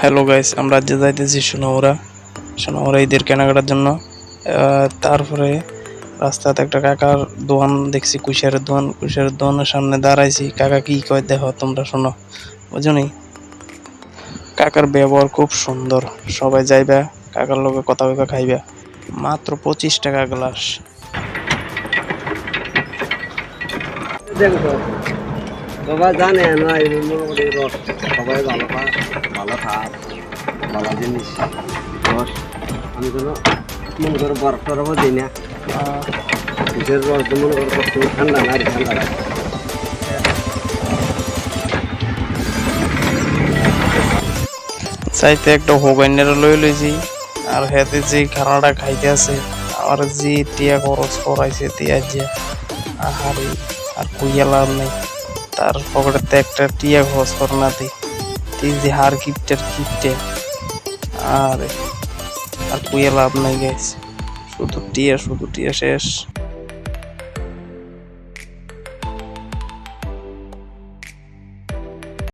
Hello guys আমরা যে যাইতেছি সোনামুরা সোনামুরা ঈদের কেনাকাটার জন্য। তারপরে রাস্তাতে একটা কাকার দোকান দেখছি, কুশিয়ারের দোকান। কুশিয়ারের দোকানের সামনে দাঁড়াইছি। কাকা কি কয়, দেখো তোমরা শোনো। বুঝনি? কাকার ব্যবহার খুব সুন্দর। সবাই যাইবা, কাকার লোকে কথা কইবা খাইবা। মাত্র পঁচিশ টাকা গ্লাস সবাই জানে না, এই মোটামুটি রস। সবাই ভালো পায় ভালো ভালো জিনিস, রস। আমি কোনো মনে করো বরফ টরফও দিই না। রস মনে করো কষ্ট ঠান্ডা না ঠান্ডা চাইতে একটা হোগাইনের লই লইছি, আর হেতে যে খানাটা খাইতে আছে আর যে টিয়া খরচ করাইছে টিয়া যে, আহারে, আর কুইয়া নেই। তার পকেটেতে একটা টিয়া ঘোষ করোনা না তুই যে হার গিফটের কিপটে আরে, আর কুইয়া লাভ নাই গেছে শুধু টিয়া শুধু টিয়া শেষ।